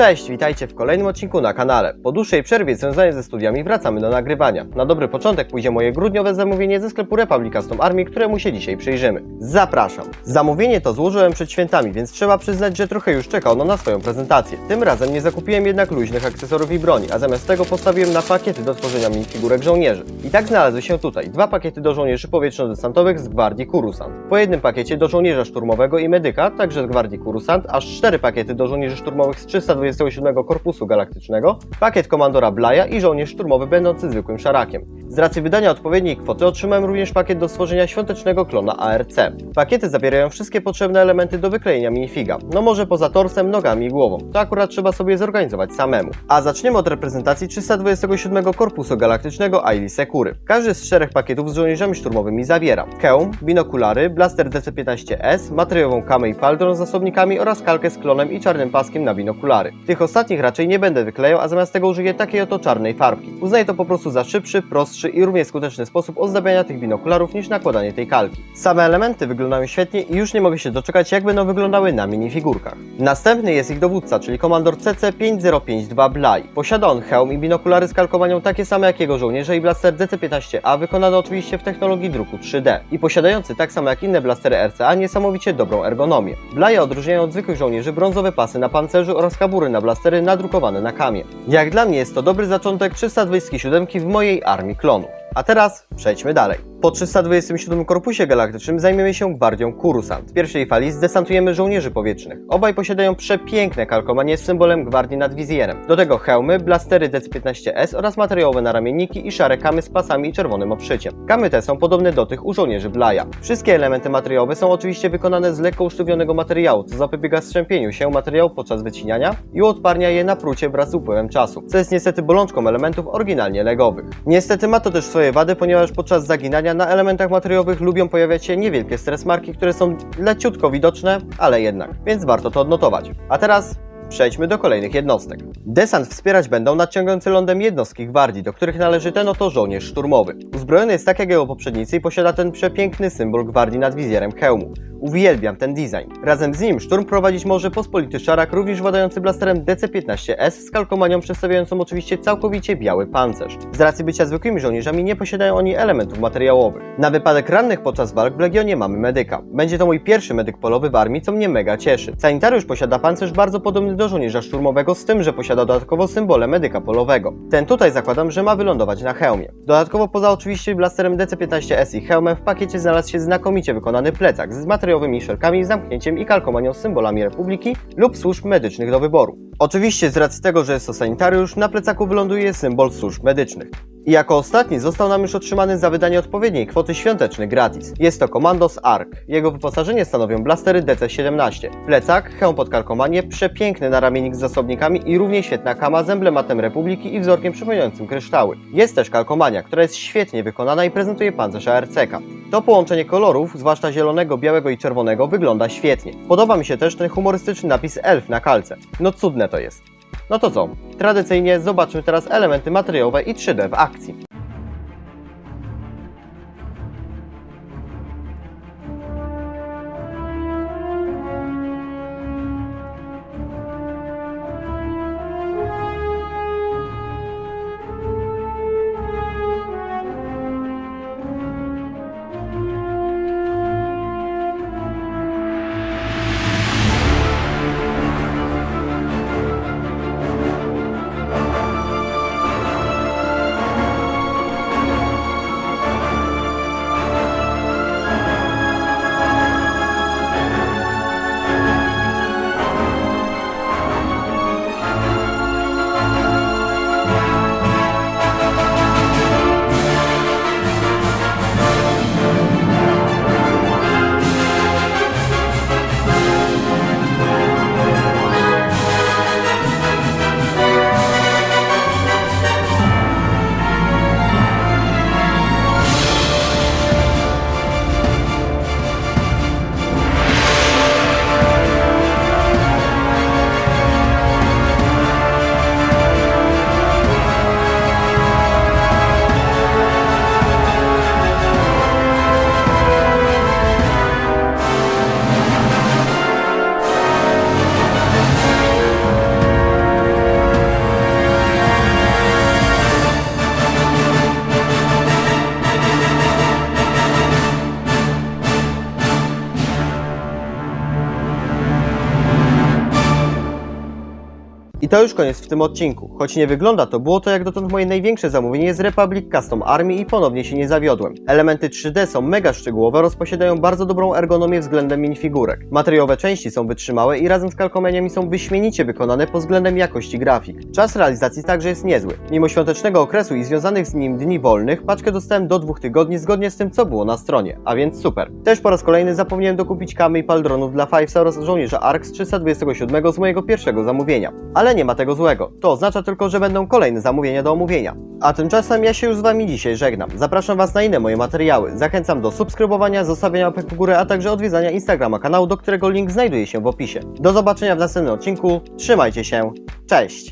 Cześć, witajcie w kolejnym odcinku na kanale. Po dłuższej przerwie związanej ze studiami wracamy do nagrywania. Na dobry początek pójdzie moje grudniowe zamówienie ze sklepu Republic Custom Army, któremu się dzisiaj przyjrzymy. Zapraszam. Zamówienie to złożyłem przed świętami, więc trzeba przyznać, że trochę już czekał ono na swoją prezentację. Tym razem nie zakupiłem jednak luźnych akcesorów i broni, a zamiast tego postawiłem na pakiety do tworzenia minifigurek żołnierzy. I tak znalazły się tutaj dwa pakiety do żołnierzy powietrzno-desantowych z Gwardii Kurusant. Po jednym pakiecie do żołnierza szturmowego i medyka, także z Gwardii Kurusant, aż cztery pakiety do żołnierzy szturmowych z 327 Korpusu Galaktycznego, pakiet komandora Blaja i żołnierz szturmowy będący zwykłym szarakiem. Z racji wydania odpowiedniej kwoty otrzymałem również pakiet do stworzenia świątecznego klona ARC. Pakiety zawierają wszystkie potrzebne elementy do wyklejenia minifiga, no może poza torsem, nogami i głową. To akurat trzeba sobie zorganizować samemu. A zaczniemy od reprezentacji 327 Korpusu Galaktycznego Aili Sekury. Każdy z czterech pakietów z żołnierzami szturmowymi zawiera hełm, binokulary, blaster DC-15S, materiałową kamę i paldron z zasobnikami oraz kalkę z klonem i czarnym paskiem na binokulary. Tych ostatnich raczej nie będę wyklejał, a zamiast tego użyję takiej oto czarnej farbki. Uznaję to po prostu za szybszy, prostszy i równie skuteczny sposób ozdabiania tych binokularów niż nakładanie tej kalki. Same elementy wyglądają świetnie i już nie mogę się doczekać jak będą wyglądały na minifigurkach. Następny jest ich dowódca, czyli komandor CC-5052 Blaj. Posiada on hełm i binokulary z kalkowanią takie same jak jego żołnierze i blaster DC-15A wykonany oczywiście w technologii druku 3D i posiadający tak samo jak inne blastery RCA niesamowicie dobrą ergonomię. Blaja odróżniają od zwykłych żołnierzy brązowe pasy na pancerzu oraz kabury na blastery nadrukowane na kamie. Jak dla mnie jest to dobry zaczątek 327 w mojej armii klonów. A teraz przejdźmy dalej. Po 327 Korpusie Galaktycznym zajmiemy się Gwardią Kurusant. W pierwszej fali zdesantujemy żołnierzy powietrznych. Obaj posiadają przepiękne kalkowanie z symbolem Gwardii nad wizjerem. Do tego hełmy, blastery DC-15S oraz materiałowe naramienniki i szare kamy z pasami i czerwonym obszyciem. Kamy te są podobne do tych u żołnierzy Blaja. Wszystkie elementy materiałowe są oczywiście wykonane z lekko usztywnionego materiału, co zapobiega strzępieniu się materiału podczas wycinania i uodparnia je na prucie wraz z upływem czasu, co jest niestety bolączką elementów oryginalnie legowych. Niestety ma to też swoje wady, ponieważ podczas zaginania na elementach materiałowych lubią pojawiać się niewielkie stres marki, które są leciutko widoczne, ale jednak, więc warto to odnotować. A teraz Przejdźmy do kolejnych jednostek. Desant wspierać będą nadciągające lądem jednostki gwardii, do których należy ten oto żołnierz szturmowy. Uzbrojony jest tak jak jego poprzednicy i posiada ten przepiękny symbol gwardii nad wizjerem hełmu. Uwielbiam ten design. Razem z nim szturm prowadzić może pospolity szarak, również władający blasterem DC-15S z kalkomanią przedstawiającą oczywiście całkowicie biały pancerz. Z racji bycia zwykłymi żołnierzami nie posiadają oni elementów materiałowych. Na wypadek rannych podczas walk w Legionie mamy medyka. Będzie to mój pierwszy medyk polowy w armii, co mnie mega cieszy. Sanitariusz posiada pancerz bardzo podobny do żołnierza szturmowego, z tym, że posiada dodatkowo symbole medyka polowego. Ten tutaj zakładam, że ma wylądować na hełmie. Dodatkowo poza oczywiście blasterem DC-15S i hełmem w pakiecie znalazł się znakomicie wykonany plecak z materiałowymi szelkami, zamknięciem i kalkomanią z symbolami Republiki lub służb medycznych do wyboru. Oczywiście z racji tego, że jest to sanitariusz, na plecaku wyląduje symbol służb medycznych. I jako ostatni został nam już otrzymany za wydanie odpowiedniej kwoty świąteczny gratis. Jest to Commandos ARC. Jego wyposażenie stanowią blastery DC-17, plecak, hełm pod kalkomanie, przepiękny naramiennik z zasobnikami i równie świetna kama z emblematem Republiki i wzorkiem przypominającym kryształy. Jest też kalkomania, która jest świetnie wykonana i prezentuje pancerz ARC-ka. To połączenie kolorów, zwłaszcza zielonego, białego i czerwonego, wygląda świetnie. Podoba mi się też ten humorystyczny napis elf na kalce. No cudne to jest. No to co? Tradycyjnie zobaczmy teraz elementy materiałowe i 3D w akcji. To już koniec w tym odcinku. Choć nie wygląda to, było to jak dotąd moje największe zamówienie z Republic Custom Army i ponownie się nie zawiodłem. Elementy 3D są mega szczegółowe oraz posiadają bardzo dobrą ergonomię względem minifigurek. Materiałowe części są wytrzymałe i razem z kalkomeniami są wyśmienicie wykonane pod względem jakości grafik. Czas realizacji także jest niezły. Mimo świątecznego okresu i związanych z nim dni wolnych, paczkę dostałem do dwóch tygodni zgodnie z tym, co było na stronie, a więc super. Też po raz kolejny zapomniałem dokupić kamy i paldronów dla Fivesa oraz żołnierza ARK z 327 z mojego pierwszego zamówienia. Ale nie ma tego złego. To oznacza tylko, że będą kolejne zamówienia do omówienia. A tymczasem ja się już z Wami dzisiaj żegnam. Zapraszam Was na inne moje materiały. Zachęcam do subskrybowania, zostawiania łapek w górę, a także odwiedzania Instagrama kanału, do którego link znajduje się w opisie. Do zobaczenia w następnym odcinku. Trzymajcie się. Cześć!